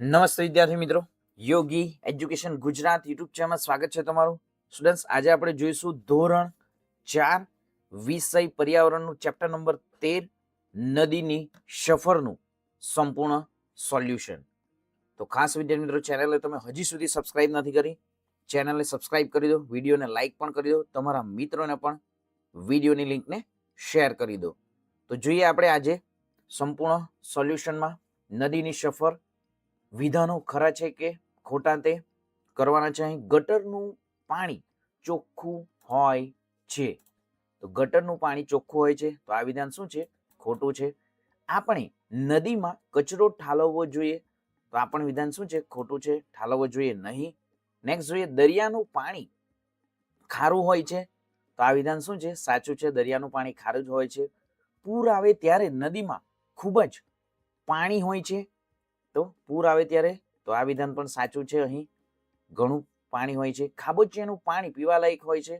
નમસ્તે વિદ્યાર્થી મિત્રો. યોગી એજ્યુકેશન ગુજરાત યુટ્યુબ ચેનલમાં સ્વાગત છે તમારું. સ્ટુડન્ટ્સ આજે આપણે જોઈશું ધોરણ ચાર વિષય પર્યાવરણનું ચેપ્ટર નંબર તેર નદીની સફરનું સંપૂર્ણ સોલ્યુશન તો ખાસ વિદ્યાર્થી મિત્રો ચેનલને તમે હજી સુધી સબસ્ક્રાઇબ નથી કરી ચેનલને સબસ્ક્રાઇબ કરી દો, વિડીયોને લાઇક પણ કરી દો, તમારા મિત્રોને પણ વિડીયોની લિંકને શેર કરી દો. તો જોઈએ આપણે આજે સંપૂર્ણ સોલ્યુશનમાં નદીની સફર વિધાનો ખરા છે કે ખોટા તે? કરવાના છે અહીં ગટરનું પાણી ચોખ્ખું હોય છે. તો ગટરનું પાણી ચોખ્ખું હોય છે, તો આ વિધાન શું છે? ખોટું છે. આપણે નદીમાં કચરો ઠાલવવો જોઈએ, તો આ પણ વિધાન શું છે? ખોટું છે. ઠાલવવો જોઈએ નહીં. નેક્સ્ટ જોઈએ દરિયાનું પાણી ખારું હોય છે, તો આ વિધાન શું છે? સાચું છે, દરિયાનું પાણી ખારું જ હોય છે. પૂર આવે ત્યારે નદીમાં ખૂબ જ પાણી હોય છે તો પૂર આવે ત્યારે? તો આ વિધાન પણ સાચું છે અહીં. ઘણું પાણી હોય છે. ખાબોચિયાનું પાણી પીવાલાયક હોય છે.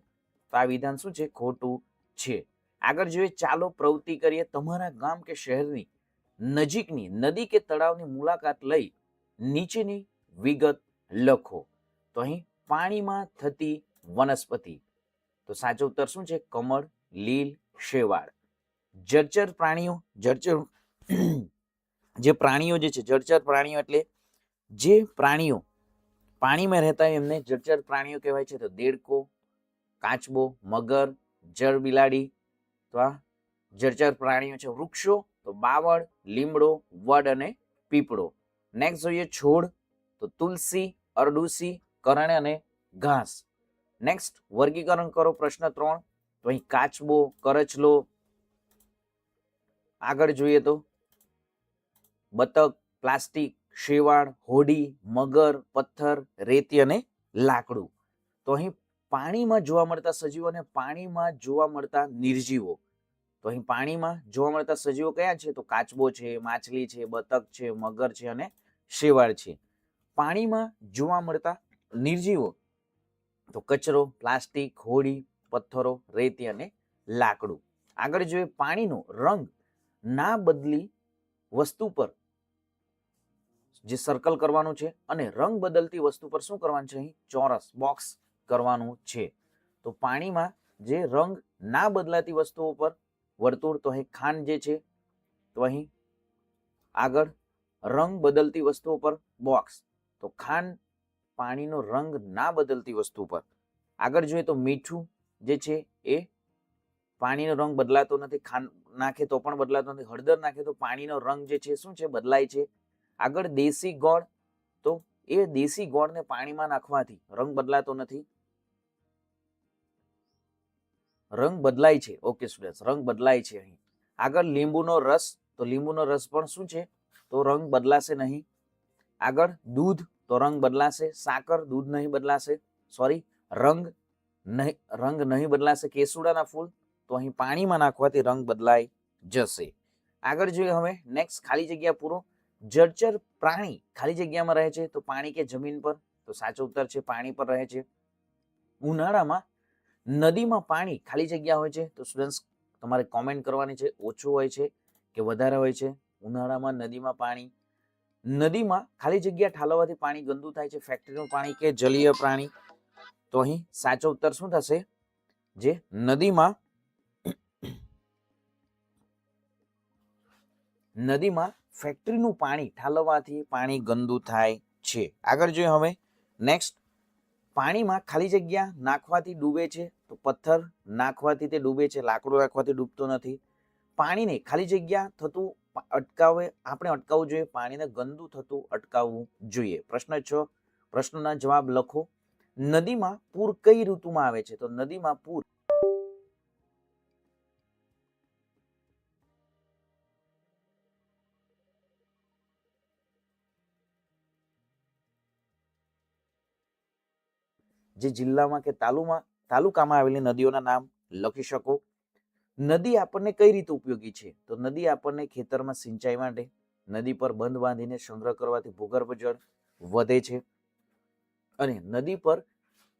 તો આ વિધાન શું છે? ખોટું છે. આગળ જોઈએ, ચાલો પ્રવૃત્તિ કરીએ તમારા ગામ કે શહેરની નજીકની નદી કે તળાવની મુલાકાત લઈ નીચેની વિગત લખો. તો અહીં પાણીમાં થતી વનસ્પતિ. તો સાચો ઉત્તર શું છે? કમળ, લીલ, શેવાળ. જળચર પ્રાણીઓ જળચર જે પ્રાણીઓ જે છે, જળચર પ્રાણીઓ એટલે જે પ્રાણીઓ પાણીમાં રહેતા હોય એમને જળચર પ્રાણીઓ કહેવાય છે. તો દેડકો, કાચબો, મગર, જળ બિલાડી તો આ જળચર પ્રાણીઓ છે. વૃક્ષો તો બાવળ, લીમડો, વડ અને પીપળો. નેક્સ્ટ જોઈએ છોડ તો તુલસી, અરડુસી, કરણ અને ઘાસ. નેક્સ્ટ વર્ગીકરણ કરો પ્રશ્ન ત્રણ. તો અહીં કાચબો, કરચલો. આગળ જોઈએ તો બતક, પ્લાસ્ટિક, શેવાળ, હોડી, મગર, પથ્થર, રેતી અને લાકડું. તો અહીં પાણીમાં જોવા મળતા સજીવો અને પાણીમાં જોવા મળતા નિર્જીવો. તો અહીં પાણીમાં જોવા મળતા સજીવો કયા છે? તો કાચબો છે, માછલી છે, બતક છે, મગર છે અને શેવાળ છે. પાણીમાં જોવા મળતા નિર્જીવો. તો કચરો, પ્લાસ્ટિક, હોડી, પથ્થરો, રેતી અને લાકડું. આગળ જોઈએ પાણીનો રંગ. ના બદલી વસ્તુ પર જે સર્કલ કરવાનું છે અને રંગ બદલતી વસ્તુ પર શું કરવાનું છે અહીં? ચોરસ બોક્સ કરવાનું છે. તો પાણીમાં જે રંગ ના બદલાતી વસ્તુઓ પર વર્તુળ, તો અહીં ખાંડ જે છે, તો અહીં આગળ રંગ બદલતી વસ્તુઓ પર બોક્સ તો ખાંડ પાણીનો રંગ ના બદલતી વસ્તુ પર. આગળ જોઈએ તો મીઠું જે છે એ પાણીનો રંગ બદલાતો નથી, ખાંડ નાખે તો પણ બદલાતો નથી, હળદર નાખે તો પાણીનો રંગ જે છે શું છે? બદલાય છે. આગળ દેશી ગોળ. તો એ દેશી ગોળને પાણીમાં નાખવાથી રંગ બદલાતો નથી. રંગ બદલાય છે. ઓકે સ્ટુડન્ટ્સ રંગ બદલાય છે અહીં. આગળ લીંબુનો રસ. તો લીંબુનો રસ પણ શું છે? તો રંગ બદલાશે નહીં. આગળ દૂધ. તો રંગ બદલાશે. સાકર દૂધ નહીં બદલાશે. સોરી રંગ નહીં રંગ નહીં બદલાશે. કેસુડાના ફૂલ. તો અહીં પાણીમાં નાખવાથી રંગ બદલાઈ જશે. આગળ જોઈએ હવે. નેક્સ્ટ ખાલી જગ્યા પૂરો. જળચર પ્રાણી ખાલી જગ્યામાં રહે છે, તો પાણી કે જમીન પર? તો સાચો ઉત્તર છે, પાણી પર રહે છે. ઉનાળામાં નદીમાં પાણી ખાલી જગ્યા હોય છે, તો સ્ટુડન્ટ્સ તમારે કોમેન્ટ કરવાની છે, ઓછું હોય છે કે વધારે હોય છે? ઉનાળામાં નદીમાં પાણી, નદીમાં ખાલી જગ્યા ઠાલવવાથી પાણી ગંદુ થાય છે ફેક્ટરીનું પાણી કે જલીય પ્રાણી? તો અહીં સાચો ઉત્તર શું થશે? જે નદીમાં નદીમાં ફેક્ટરીનું પાણી ઠાલવવાથી પાણી ગંદુ થાય છે. આગળ જોઈએ હવે. નેક્સ્ટ પાણીમાં ખાલી જગ્યા નાખવાથી ડૂબે છે તો પથ્થર નાખવાથી તે ડૂબે છે, લાકડું નાખવાથી ડૂબતો નથી. પાણીને ખાલી જગ્યા થતું અટકાવે, આપણે અટકાવવું જોઈએ, પાણીને ગંદુ થતું અટકાવવું જોઈએ. પ્રશ્ન છ. પ્રશ્નના જવાબ લખો. નદીમાં પૂર કઈ ઋતુમાં આવે છે? તો નદીમાં પૂર જે જિલ્લામાં કે તાલુમાં, તાલુકામાં આવેલી નદીઓના નામ લખી શકો. નદી આપણને કઈ રીતે ઉપયોગી છે? તો નદી આપણને ખેતરમાં સિંચાઈ માટે, નદી પર બંધ બાંધીને સંગ્રહ કરવાથી ભૂગર્ભ જળ વધે છે. અને નદી પર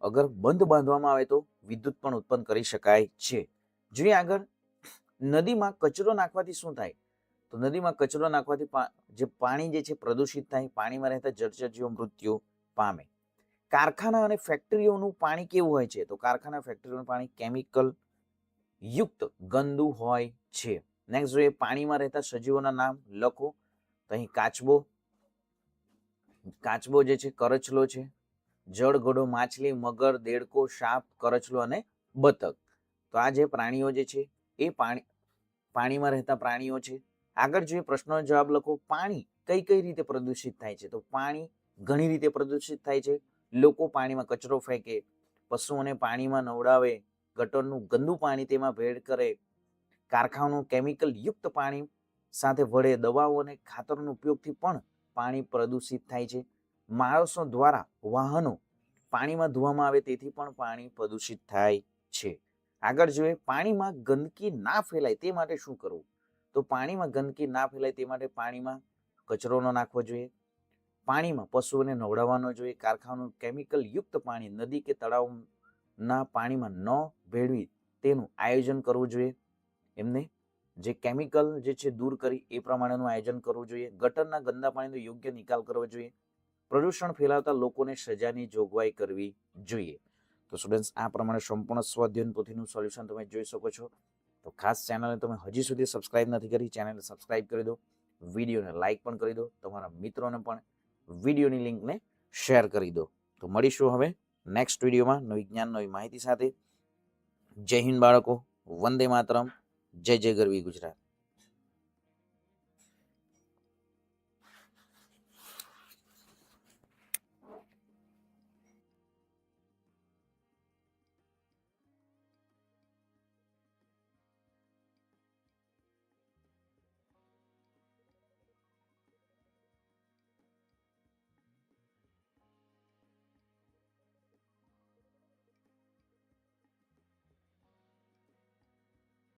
અગર બંધ બાંધવામાં આવે તો વિદ્યુત પણ ઉત્પન્ન કરી શકાય છે. જોઈએ આગળ, નદીમાં કચરો નાખવાથી શું થાય? તો નદીમાં કચરો નાખવાથી જે પાણી જે છે પ્રદૂષિત થાય, પાણીમાં રહેતા જળચર જીવો મૃત્યુ પામે. કારખાના અને ફેક્ટરીઓનું પાણી કેવું હોય છે? તો કારખાના, ફેક્ટરીઓનું પાણી કેમિકલ યુક્ત ગંદુ હોય છે. નેક્સ્ટ જોઈએ, પાણીમાં રહેતા સજીવોના નામ લખો. તો અહીં કાચબો કાચબો જે છે, કરચલો છે. જળગડો માછલી, મગર, દેડકો, સાપ, કરચલો અને બતક. તો આ જે પ્રાણીઓ જે છે, એ પાણી, પાણીમાં રહેતા પ્રાણીઓ છે. આગળ જોઈએ, પ્રશ્નનો જવાબ લખો. પાણી કઈ કઈ રીતે પ્રદૂષિત થાય છે? તો પાણી ઘણી રીતે પ્રદૂષિત થાય છે. લોકો પાણીમાં કચરો ફેંકે, પશુઓને પાણીમાં નવડાવે, ગટરનું ગંદુ પાણી તેમાં ભેળ કરે, કારખાનું કેમિકલ યુક્ત પાણી સાથે વડે દવાઓ અને ખાતરનો ઉપયોગથી પણ પાણી પ્રદૂષિત થાય છે. માણસો દ્વારા વાહનો પાણીમાં ધોવામાં આવે તેથી પણ પાણી પ્રદૂષિત થાય છે. આગળ જોઈએ પાણીમાં ગંદકી ના ફેલાય તે માટે શું કરવું? તો પાણીમાં ગંદકી ના ફેલાય તે માટે પાણીમાં કચરો ન નાખવો જોઈએ. પાણીમાં પશુઓને નવડાવવાનો જોઈએ. કારખાનું કેમિકલ યુક્ત પાણી નદી કે તળાવના પાણીમાં ન ભેળવી તેનું આયોજન કરવું જોઈએ. એમને જે કેમિકલ જે છે દૂર કરી એ પ્રમાણેનું આયોજન કરવું જોઈએ. ગટરના ગંદા પાણીનો યોગ્ય નિકાલ કરવો જોઈએ. પ્રદૂષણ ફેલાવતા લોકોને સજાની જોગવાઈ કરવી જોઈએ. તો સ્ટુડન્ટ્સ આ પ્રમાણે સંપૂર્ણ સ્વાધ્યન પોથીનું સોલ્યુશન તમે જોઈ શકો છો. તો ખાસ ચેનલને તમે હજી સુધી સબસ્ક્રાઇબ નથી કરી ચેનલને સબસ્ક્રાઇબ કરી દો. વિડીયોને લાઇક પણ કરી દો. તમારા મિત્રોને પણ વિડીયોની લિંકને શેર કરી દો. તો મળીશું હવે નેક્સ્ટ વિડીયોમાં નવી જ્ઞાન, નવી માહિતી સાથે. જય હિન્દ બાળકો. વંદે માતરમ. જય જય ગરવી ગુજરાત.